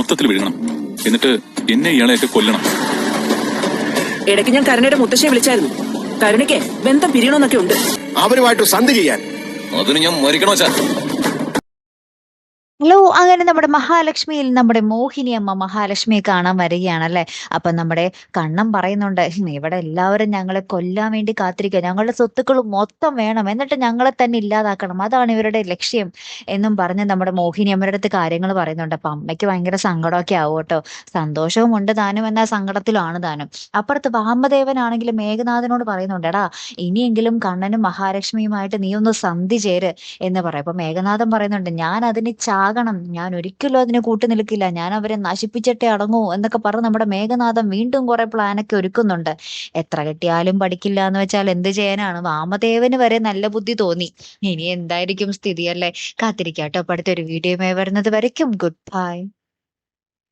മൊത്തത്തിൽ വിഴുങ്ങണം എന്നിട്ട് എന്നെ ഇയാളെയൊക്കെ കൊല്ലണം. ഇടയ്ക്ക് ഞാൻ കരുണയുടെ മുത്തശ്ശിയെ വിളിച്ചായിരുന്നു. കരുണയ്ക്ക് ബന്ധം പിരിയണമെന്നൊക്കെ ഉണ്ട്. അവരുമായിട്ട് സന്ധി ചെയ്യാൻ. അതിന് ഞാൻ മരിക്കണോ ചാ? ഹലോ അങ്ങനെ നമ്മുടെ മഹാലക്ഷ്മിയിൽ നമ്മുടെ മോഹിനി അമ്മ മഹാലക്ഷ്മിയെ കാണാൻ വരികയാണ് അല്ലെ അപ്പൊ നമ്മുടെ കണ്ണം പറയുന്നുണ്ട് "ഹും, ഇവിടെ എല്ലാവരും ഞങ്ങളെ കൊല്ലാൻ വേണ്ടി കാത്തിരിക്കുക ഞങ്ങളുടെ സ്വത്തുക്കൾ മൊത്തം വേണം. എന്നിട്ട് ഞങ്ങളെ തന്നെ ഇല്ലാതാക്കണം. അതാണ് ഇവരുടെ ലക്ഷ്യം. എന്നും പറഞ്ഞ് നമ്മുടെ മോഹിനി അമ്മയുടെ അടുത്ത് കാര്യങ്ങൾ പറയുന്നുണ്ട്. അപ്പൊ അമ്മയ്ക്ക് ഭയങ്കര സങ്കടമൊക്കെ ആവും കേട്ടോ. സന്തോഷവും ഉണ്ട് താനും എന്ന സങ്കടത്തിലാണ് താനും. അപ്പുറത്ത് വാമദേവനാണെങ്കിലും മേഘനാഥനോട് പറയുന്നുണ്ട് എടാ ഇനിയെങ്കിലും കണ്ണനും മഹാലക്ഷ്മിയുമായിട്ട് നീ ഒന്ന് സന്ധി ചേര് എന്ന് പറയും. അപ്പൊ മേഘനാഥൻ പറയുന്നുണ്ട് ഞാൻ അതിന് ചാകണം ഞാൻ ഒരിക്കലും അതിനെ കൂട്ടു നിൽക്കില്ല. ഞാൻ അവരെ നശിപ്പിച്ചിട്ടേ അടങ്ങൂ എന്നൊക്കെ പറഞ്ഞ് നമ്മുടെ മേഘനാഥം വീണ്ടും കുറെ പ്ലാനൊക്കെ ഒരുക്കുന്നുണ്ട്. എത്ര കിട്ടിയാലും പഠിക്കില്ല എന്ന് വെച്ചാൽ എന്ത് ചെയ്യാനാണ്? വാമദേവന് വരെ നല്ല ബുദ്ധി തോന്നി. ഇനി എന്തായിരിക്കും സ്ഥിതി അല്ലേ? കാത്തിരിക്കാട്ടോ. അടുത്തൊരു വീഡിയോ വരുന്നത് വരയ്ക്കും. Good bye